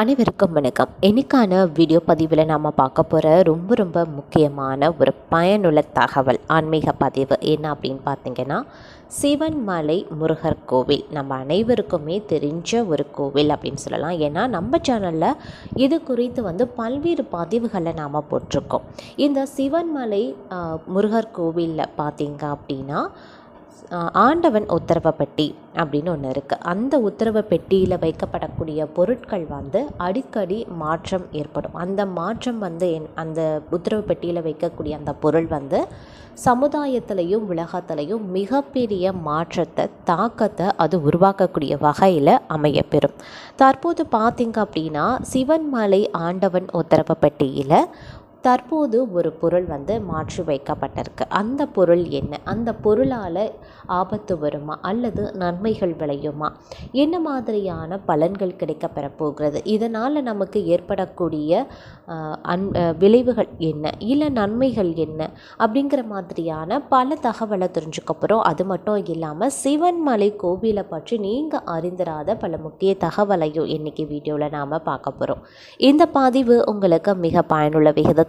அனைவருக்கும் வணக்கம். இன்னைக்கான வீடியோ பதிவில் நாம் பார்க்க போகிற ரொம்ப ரொம்ப முக்கியமான ஒரு பயனுள்ள தகவல் ஆன்மீக பதிவு என்ன அப்படின்னு பார்த்தீங்கன்னா சிவன்மலை முருகர் கோவில். நம்ம அனைவருக்குமே தெரிஞ்ச ஒரு கோவில் அப்படின்னு சொல்லலாம். ஏன்னா நம்ம சேனலில் இது குறித்து வந்து பல்வேறு பதிவுகளை நாம் போட்டிருக்கோம். இந்த சிவன்மலை முருகர் கோவிலில் பார்த்தீங்க அப்படின்னா ஆண்டவன் உத்தரவு பெட்டி அப்படின்னு ஒன்று இருக்குது அந்த உத்தரவு பெட்டியில் வைக்கப்படக்கூடிய பொருட்கள் வந்து அடிக்கடி மாற்றம் ஏற்படும். அந்த மாற்றம் வந்து என்- அந்த உத்தரவு பெட்டியில் வைக்கக்கூடிய அந்த பொருள் வந்து சமுதாயத்திலையும் உலகத்திலையும் மிகப்பெரிய மாற்றத்தை தாக்கத்தை அது உருவாக்கக்கூடிய வகையில் அமையப்பெறும். தற்போது பார்த்திங்க அப்படின்னா சிவன்மலை ஆண்டவன் உத்தரவு பெட்டியில் தற்போது ஒரு பொருள் வந்து மாற்றி வைக்கப்பட்டிருக்கு. அந்த பொருள் என்ன? அந்த பொருளால் ஆபத்து வருமா? அல்லது நன்மைகள் விளையுமா? என்ன மாதிரியான பலன்கள் கிடைக்கப்பெற போகிறது? இதனால் நமக்கு ஏற்படக்கூடிய அன் விளைவுகள் என்ன? இல்லை நன்மைகள் என்ன? அப்படிங்கிற மாதிரியான பல தகவலை தெரிஞ்சுக்கப்புறம் அது மட்டும் இல்லாமல் சிவன்மலை கோவிலை பற்றி நீங்கள் அறிந்திராத பல முக்கிய தகவலையும் இன்றைக்கி வீடியோவில் நாம் பார்க்க போகிறோம் இந்த பதிவு உங்களுக்கு மிக பயனுள்ள விகிதத்தில்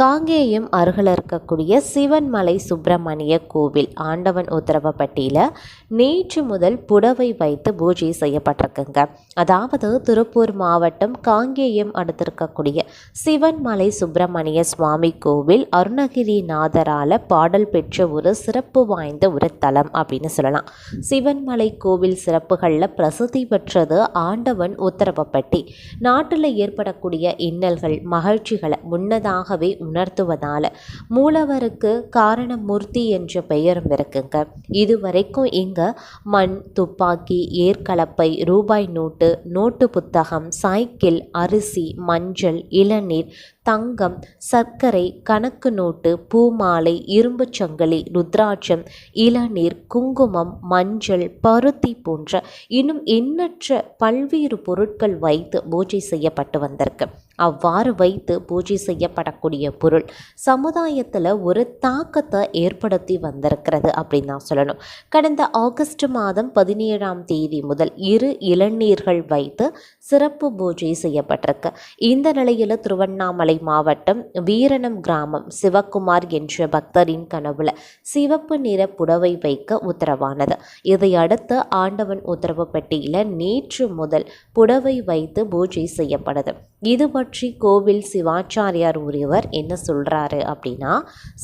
காங்கேயம் அருகில் இருக்கக்கூடிய சிவன்மலை சுப்பிரமணிய கோவில் ஆண்டவன் உத்தரவப்பட்டியில் நேற்று முதல் புடவை வைத்து பூஜை செய்யப்பட்டிருக்குங்க. அதாவது திருப்பூர் மாவட்டம் காங்கேயம் அடுத்திருக்கக்கூடிய சிவன்மலை சுப்பிரமணிய சுவாமி கோவில் அருணகிரிநாதரால் பாடல் பெற்ற ஒரு சிறப்பு வாய்ந்த ஒரு தலம் அப்படின்னு சொல்லலாம். சிவன்மலை கோவில் சிறப்புகளில் பிரசித்தி பெற்றது ஆண்டவன் உத்தரவப்பட்டி. நாட்டில் ஏற்படக்கூடிய இன்னல்கள் மகிழ்ச்சிகளை முன்னதாகவே உணர்த்துவதால் மூலவருக்கு காரணமூர்த்தி என்ற பெயரும் இருக்குங்க. இதுவரைக்கும் இங்கே மண் துப்பாக்கி ஏர்கலப்பை ரூபாய் நோட்டு நோட்டு புத்தகம் சைக்கிள் அரிசி மஞ்சள் இளநீர் தங்கம் சர்க்கரை கணக்கு நோட்டு பூமாலை இரும்புச் சங்கிலி ருத்ராட்சம் இளநீர் குங்குமம் மஞ்சள் பருத்தி போன்ற இன்னும் எண்ணற்ற பல்வேறு பொருட்கள் வைத்து பூஜை செய்யப்பட்டு வந்திருக்கு. அவ்வாறு வைத்து பூஜை செய்யப்படக்கூடிய பொருள் சமுதாயத்தில் ஒரு தாக்கத்தை ஏற்படுத்தி வந்திருக்கிறது அப்படின்னு தான் சொல்லணும். கடந்த ஆகஸ்ட் மாதம் பதினேழாம் தேதி முதல் இரு இளநீர்கள் வைத்து சிறப்பு பூஜை செய்யப்பட்டிருக்கு. இந்த நிலையில் திருவண்ணாமலை மாவட்டம் வீரணம் கிராமம் சிவக்குமார் என்ற பக்தரின் கனவுல சிவப்பு நிற புடவை வைக்க உத்தரவானது. இதையடுத்து ஆண்டவன் உத்தரவு பெட்டியில் நேற்று முதல் புடவை வைத்து பூஜை செய்யப்படுது இது பற்றி கோவில் சிவாச்சாரியார் ஒருவர் என்ன சொல்றாரு அப்படின்னா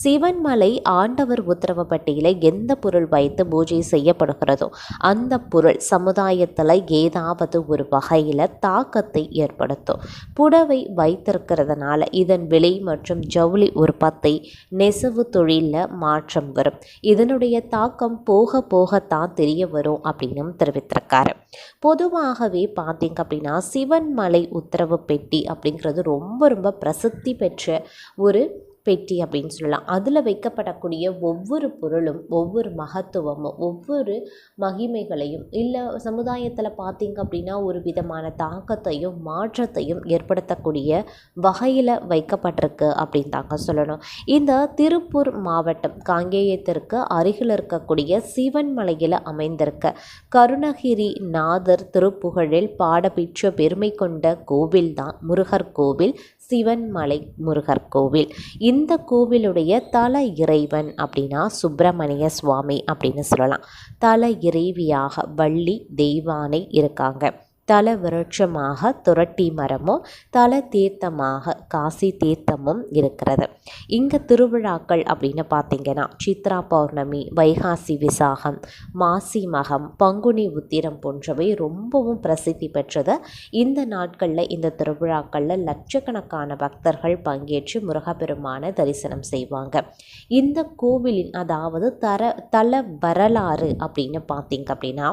சிவன்மலை ஆண்டவர் உத்தரவு பெட்டியில் எந்த பொருள் வைத்து பூஜை செய்யப்படுகிறதோ அந்த பொருள் சமுதாயத்தில் ஏதாவது ஒரு வகையில் தாக்கத்தை ஏற்படுத்தும். புடவை வைத்திருக்கிறதுனால இதன் விலை மற்றும் ஜவுளி உற்பத்தி நெசவு தொழிலில் மாற்றம் வரும். இதனுடைய தாக்கம் போக போகத்தான் தெரிய வரும் அப்படின்னும் தெரிவித்திருக்காரு. பொதுவாகவே பார்த்தீங்க அப்படின்னா சிவன்மலை உத்தரவு பெட்டி அப்படிங்கிறது ரொம்ப ரொம்ப பிரசித்தி பெற்ற ஒரு பெட்டி அப்படின்னு சொல்லலாம். அதில் வைக்கப்படக்கூடிய ஒவ்வொரு பொருளும் ஒவ்வொரு மகத்துவமும் ஒவ்வொரு மகிமைகளையும் இல்லை சமுதாயத்தில் பார்த்தீங்க அப்படின்னா ஒரு விதமான தாக்கத்தையும் மாற்றத்தையும் ஏற்படுத்தக்கூடிய வகையில் வைக்கப்பட்டிருக்கு அப்படின்னு தாங்க சொல்லணும். இந்த திருப்பூர் மாவட்டம் காங்கேயத்திற்கு அருகில் இருக்கக்கூடிய சிவன்மலையில் அமைந்திருக்க கருணகிரி நாதர் திருப்புகழில் பாடபெற்ற பெருமை கொண்ட கோவில் தான் முருகர் கோவில் சிவன்மலை முருகர் கோவில். இந்த கோவிலுடைய தல இறைவன் அப்படின்னா சுப்பிரமணிய சுவாமி அப்படின்னு சொல்லலாம். தல இறைவியாக வள்ளி தெய்வானை இருக்காங்க. தல விருட்சமாக துரட்டி மரமும் தல தீர்த்தமாக காசி தீர்த்தமும் இருக்கிறது. இங்கே திருவிழாக்கள் அப்படின்னு பார்த்தீங்கன்னா சித்ரா பௌர்ணமி வைகாசி விசாகம் மாசி மகம் பங்குனி உத்திரம் போன்றவை ரொம்பவும் பிரசித்தி பெற்றது. இந்த நாட்களில் இந்த திருவிழாக்களில் லட்சக்கணக்கான பக்தர்கள் பங்கேற்று முருகப்பெருமான தரிசனம் செய்வாங்க. இந்த கோவிலின் அதாவது தர தல வரலாறு அப்படின்னு பார்த்தீங்க அப்படின்னா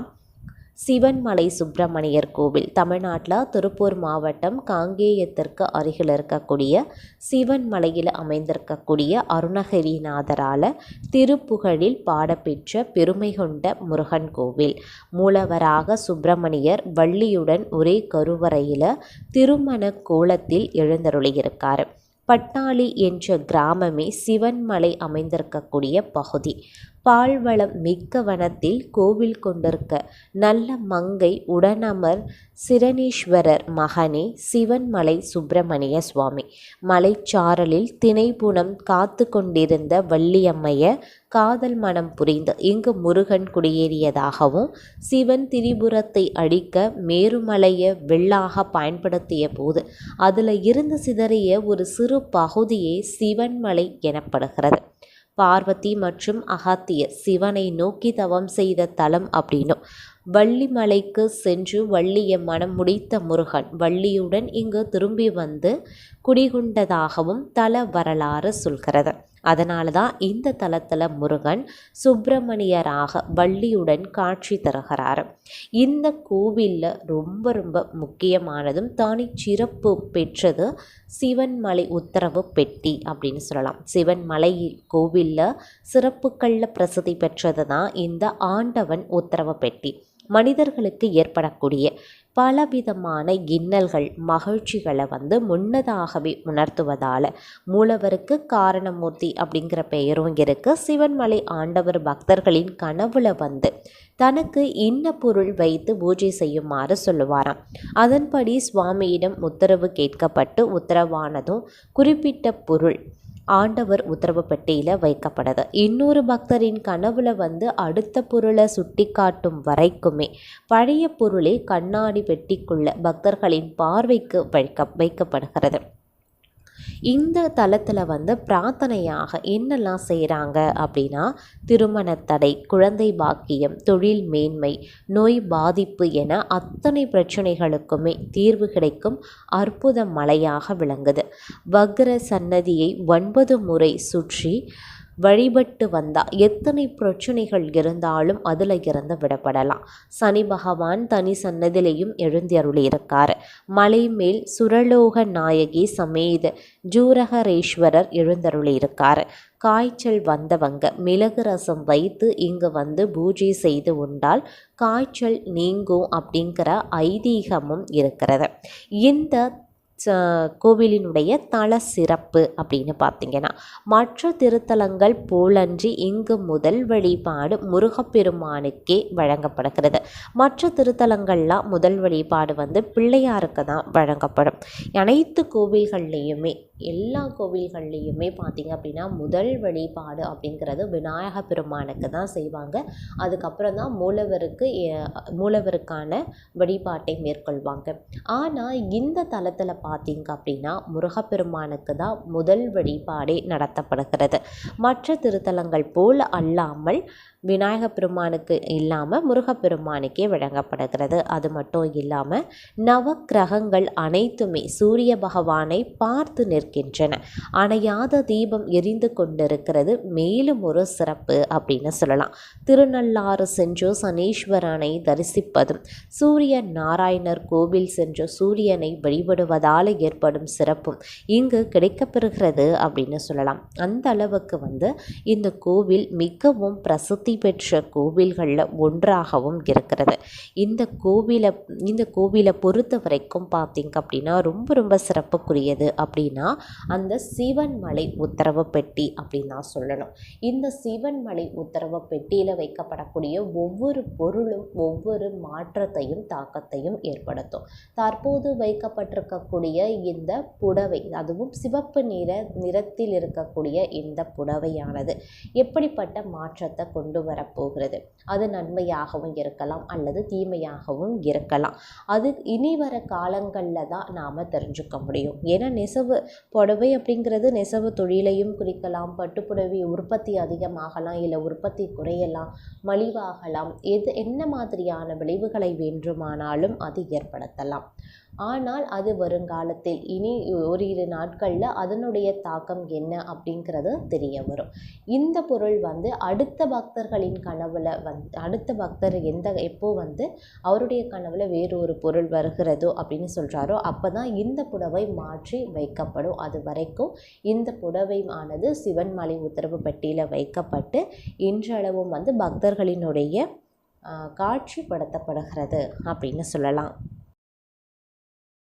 சிவன்மலை சுப்பிரமணியர் கோவில் தமிழ்நாட்டில் திருப்பூர் மாவட்டம் காங்கேயத்திற்கு அருகில் இருக்கக்கூடிய சிவன்மலையில் அமைந்திருக்கக்கூடிய அருணகிரிநாதரால் திருப்புகழில் பாடப்பெற்ற பெருமை கொண்ட முருகன் கோவில். மூலவராக சுப்பிரமணியர் வள்ளியுடன் ஒரே கருவறையில் திருமண கோலத்தில் எழுந்தருளியிருக்கார். பட்டாளி என்ற கிராமமே சிவன்மலை அமைந்திருக்கக்கூடிய பகுதி. பால்வளம் மிக்க வனத்தில் கோவில் கொண்டிருக்க நல்ல மங்கை உடனமர் சிரணீஸ்வரர் மகனே சிவன்மலை சுப்பிரமணிய சுவாமி. மலைச்சாரலில் திணைப்புணம் காத்து கொண்டிருந்த வள்ளியம்மைய காதல் மனம் புரிந்து இங்கு முருகன் குடியேறியதாகவும் சிவன் திரிபுரத்தை அடிக்க மேருமலைய வெள்ளாக பயன்படுத்திய போது அதில் இருந்து சிதறிய ஒரு சிறு பகுதியே சிவன்மலை எனப்படுகிறது. பார்வதி மற்றும் அகாத்தியர் சிவனை நோக்கி தவம் செய்த தலம் அப்படின்னும். வள்ளிமலைக்கு சென்று வள்ளியை மனம் முடித்த முருகன் வள்ளியுடன் இங்கு திரும்பி வந்து குடிகொண்டதாகவும் தல வரலாறு சொல்கிறது. அதனால தான் இந்த தலத்தில் முருகன் சுப்பிரமணியராக வள்ளியுடன் காட்சி தருகிறார். இந்த கோவிலில் ரொம்ப ரொம்ப முக்கியமானதும் தனி சிறப்பு பெற்றது சிவன்மலை உத்தரவு பெட்டி அப்படின்னு சொல்லலாம். சிவன்மலை கோவிலில் சிறப்புகளில் பிரசித்தி பெற்றது தான் இந்த ஆண்டவன் உத்தரவு பெட்டி. மனிதர்களுக்கு ஏற்படக்கூடிய பலவிதமான இன்னல்கள் மகிழ்ச்சிகளை வந்து முன்னதாகவே உணர்த்துவதால் மூலவருக்கு காரணமூர்த்தி அப்படிங்கிற பெயரும் இருக்குது சிவன்மலை ஆண்டவர் பக்தர்களின் கனவுல வந்து தனக்கு இன்ன பொருள் வைத்து பூஜை செய்யுமாறு சொல்லுவாராம். அதன்படி சுவாமியிடம் உத்தரவு கேட்கப்பட்டு உத்தரவானதும் குறிப்பிட்ட பொருள் ஆண்டவர் உத்தரவு பெட்டியில் வைக்கப்படுது இன்னொரு பக்தரின் கனவுல வந்து அடுத்த பொருளை சுட்டி காட்டும் வரைக்குமே பழைய பொருளே கண்ணாடி பெட்டிக்குள்ள பக்தர்களின் பார்வைக்கு வைக்க வைக்கப்படுகிறது. இந்த தளத்தில் வந்து பிரார்த்தனையாக என்னெல்லாம் செய்கிறாங்க அப்படின்னா திருமண தடை குழந்தை பாக்கியம் தொழில் மேன்மை நோய் பாதிப்பு என அத்தனை பிரச்சனைகளுக்குமே தீர்வு கிடைக்கும் அற்புத மலையாக விளங்குது. வக்ர சன்னதியை ஒன்பது முறை சுற்றி வழிபட்டு வந்தால் எத்தனை பிரச்சனைகள் இருந்தாலும் அதில் இருந்து விடப்படலாம். சனி பகவான் தனி சன்னதிலையும் எழுந்தருளியிருக்கார் மலை மேல் சுரலோக நாயகி சமேத ஜூரகரேஸ்வரர் எழுந்தருளியிருக்கார். காய்ச்சல் வந்தவங்க மிளகு ரசம் வைத்து இங்கு வந்து பூஜை செய்து உண்டால் காய்ச்சல் நீங்கும் அப்படிங்கிற ஐதீகமும் இருக்கிறது. இந்த கோவிலினுடைய தல சிறப்பு அப்படின்னு பார்த்தீங்கன்னா மற்ற திருத்தலங்கள் போலன்றி இங்கு முதல் வழிபாடு முருகப்பெருமானுக்கே வழங்கப்படுகிறது. மற்ற திருத்தலங்கள்லாம் முதல் வழிபாடு வந்து பிள்ளையாருக்கு தான் வழங்கப்படும். அனைத்து கோவில்கள்லேயுமே எல்லா கோவில்கள்லேயுமே பார்த்திங்க அப்படின்னா முதல் வழிபாடு அப்படிங்கிறது விநாயக பெருமானுக்கு தான் செய்வாங்க. அதுக்கப்புறம் தான் மூலவருக்கு மூலவருக்கான வழிபாட்டை மேற்கொள்வாங்க. ஆனால் இந்த தலத்தில் பார்த்தீங்க அப்படின்னா முருகப்பெருமானுக்கு தான் முதல் வழிபாடே நடத்தப்படுகிறது. மற்ற திருத்தலங்கள் போல் அல்லாமல் விநாயக பெருமானுக்கு இல்லாமல் முருகப்பெருமானுக்கே வழங்கப்படுகிறது. அது மட்டும் இல்லாமல் நவக்கிரகங்கள் அனைத்துமே சூரிய பகவானை பார்த்து நிற்கின்றன. அணையாத தீபம் எரிந்து கொண்டிருக்கிறது. மேலும் ஒரு சிறப்பு அப்படின்னு சொல்லலாம். திருநள்ளாறு சென்று சனீஸ்வரனை தரிசிப்பதும் சூரிய நாராயணர் கோவில் சென்று சூரியனை வழிபடுவதால் ஏற்படும் சிறப்பும் இங்கு கிடைக்கப்பெறுகிறது அப்படின்னு சொல்லலாம். அந்த அளவுக்கு வந்து இந்த கோவில் மிகவும் பிரசித்தி பெற்ற கோவில்களில் ஒன்றாகவும் இருக்கிறது. இந்த கோவிலை இந்த கோவிலை பொறுத்த வரைக்கும் பார்த்திங்க அப்படின்னா ரொம்ப ரொம்ப சிறப்புக்குரியது அப்படின்னா அந்த சிவன்மலை உத்தரவு பெட்டி அப்படின்னு தான் சொல்லணும். இந்த சிவன்மலை உத்தரவு பெட்டியில் வைக்கப்படக்கூடிய ஒவ்வொரு பொருளும் ஒவ்வொரு மாற்றத்தையும் தாக்கத்தையும் ஏற்படுத்தும். தற்போது வைக்கப்பட்டிருக்கக்கூடிய இந்த புடவை. அதுவும் சிவப்பு நிற நிறத்தில் இருக்கக்கூடிய இந்த புடவையானது. எப்படிப்பட்ட மாற்றத்தை கொண்டு வரப்போகிறது? அது நன்மையாகவும் இருக்கலாம் அல்லது தீமையாகவும் இருக்கலாம். அது இனி வர காலங்களில் தான் நாம் தெரிஞ்சுக்க முடியும். ஏன்னா நெசவு புடவை அப்படிங்கிறது நெசவு தொழிலையும் குறிக்கலாம் பட்டுப்புடவை உற்பத்தி அதிகமாகலாம் இல்லை உற்பத்தி குறையலாம் மலிவாகலாம். எது என்ன மாதிரியான விளைவுகளை வேண்டுமானாலும் அது ஏற்படுத்தலாம். ஆனால் அது வருங்காலத்தில். இனி ஓரிரு நாட்களில் அதனுடைய தாக்கம் என்ன அப்படிங்கிறது தெரிய வரும். இந்த பொருள் வந்து அடுத்த பக்தர்களின் கனவில் வந் அடுத்த பக்தர் எந்த எப்போ வந்து அவருடைய கனவில் வேறு ஒரு பொருள் வருகிறதோ அப்படின்னு சொல்கிறாரோ அப்போ தான் இந்த புடவை மாற்றி வைக்கப்படும். அது வரைக்கும் இந்த புடவை ஆனது சிவன்மலை உத்தரவு பெட்டியில் வைக்கப்பட்டு இன்றளவும் வந்து பக்தர்களினுடைய காட்சிப்படுத்தப்படுகிறது அப்படின்னு சொல்லலாம்.